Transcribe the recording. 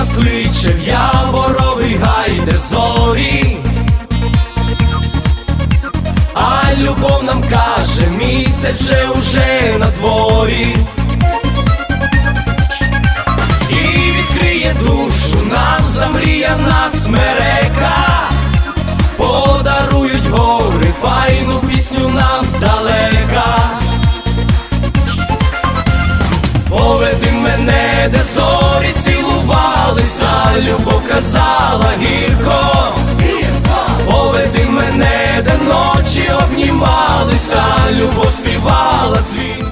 Нас кличе в яворовий гай, де зорі. А любов нам каже, місяць же уже на дворі. І відкриє душу нам замріяна смерека. Подарують гори, файну пісню нам здалека. Поведи мене, де зорі сміялися, любов казала гірко, гірко, поведи мене, де ночі обнімалися, любов співала дзвін.